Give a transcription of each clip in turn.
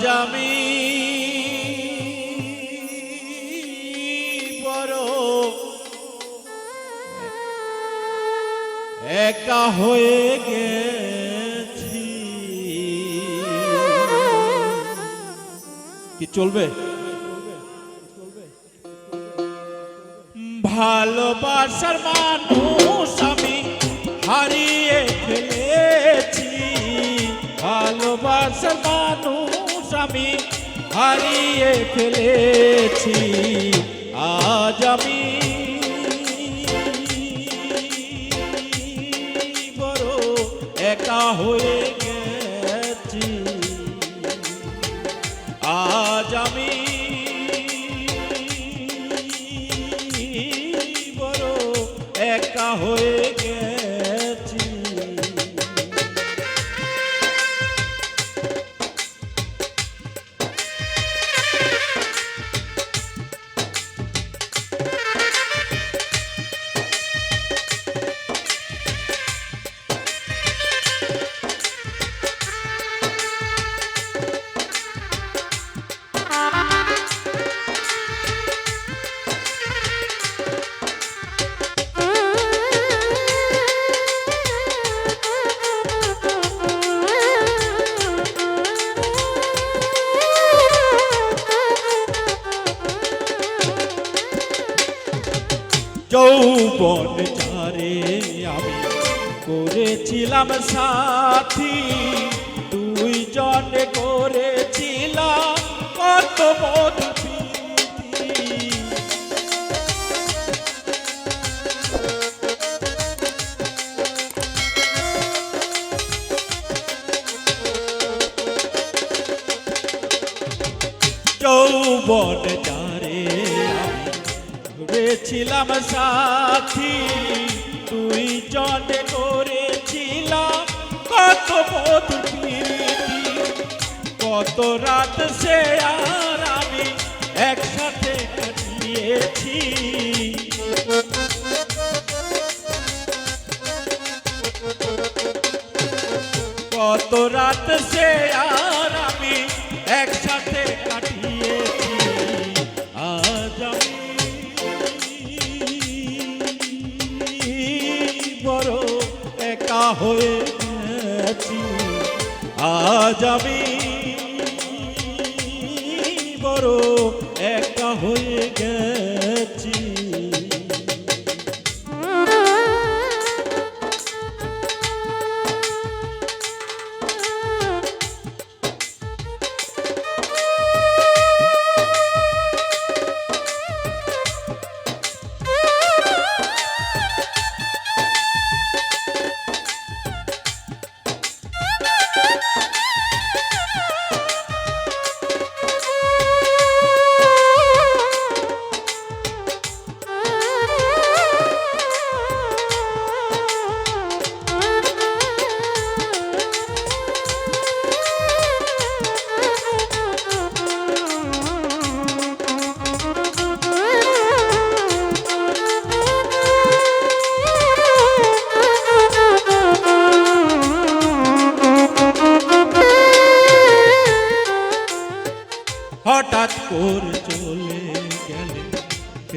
আজ আমি বড়। একা হয়ে গেছি। কি চলবে? ভালোবাসার মানুষ আমি হারিয়ে ফেলেছি। ভালোবাসার মানুষ আমি হারিয়ে ফেলেছি আজ আমি বড় একা হয়ে যৌবন চারে আমি করেছিলাম সাথী দুই জনে করেছিলাম কত প্রীতি। যৌবন আমি করেছিলাম সাথী, তুই জনে করেছিলাম কত মধুর কত রাত সে আর আমি একসাথে কাটিয়েছি। কত রাত সে আর আমি একা হয়ে গেছি আজ আমি বড় একা হয়ে গেছি।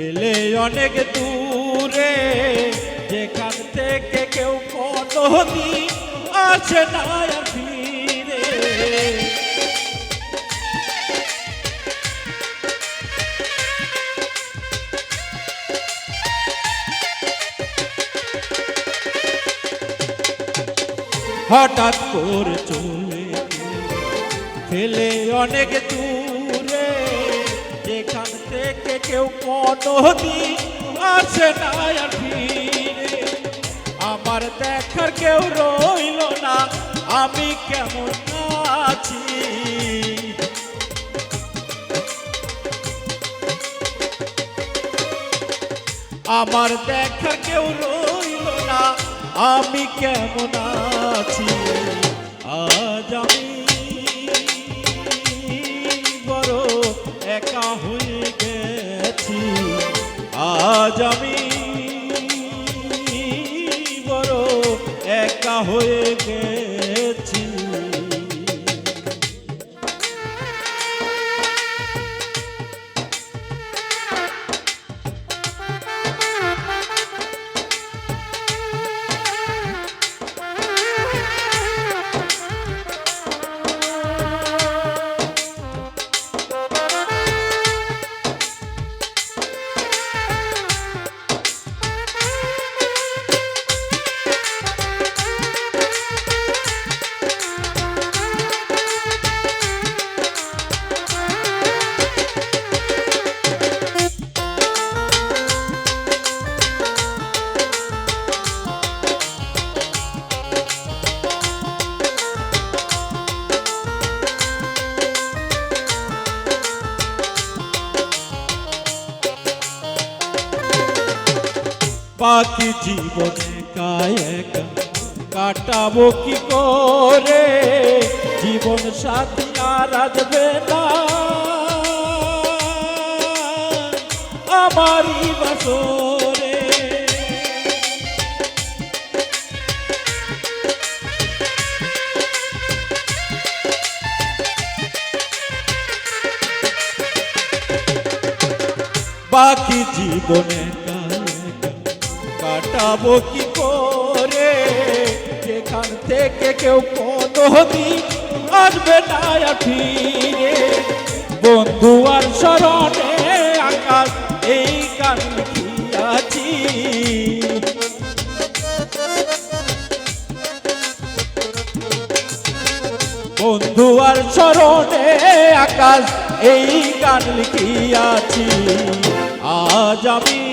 ফেলে অনেক দূরে, যেখান থেকে কেউ কোনোদিন আসে না ফিরে। হঠাৎ করে চলে গেলে অনেক দূরে, যেখান থেকে কেউ কোনোদিন আসে না আর ফিরে। আমার দেখার কেউ রইল না, আমি কেমন আছি? আমার দেখার কেউ রইল না, আমি কেমন আছি? আজ আমি বড় একা হয়ে আমি বড় একা হয়ে পাখি জীবনে কায় একা কাটাবো কি করে? জীবন সাথী আর না। আমারই বাসরে। বাকি জীবনে কাটাবো কি করে? যেখান থেকে কেউ কোনো দিন আসবে না ফিরে। বন্ধু আর স্মরণে আকাশ, এই গান লিখিয়াছি বন্ধু আর স্মরণে আকাশ, এই গান লিখিয়াছি আজ আমি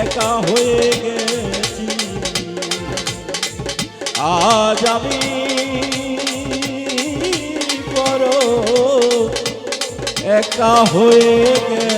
একা হয়ে গেছি। আজ আমি করো একা হয়ে গেছি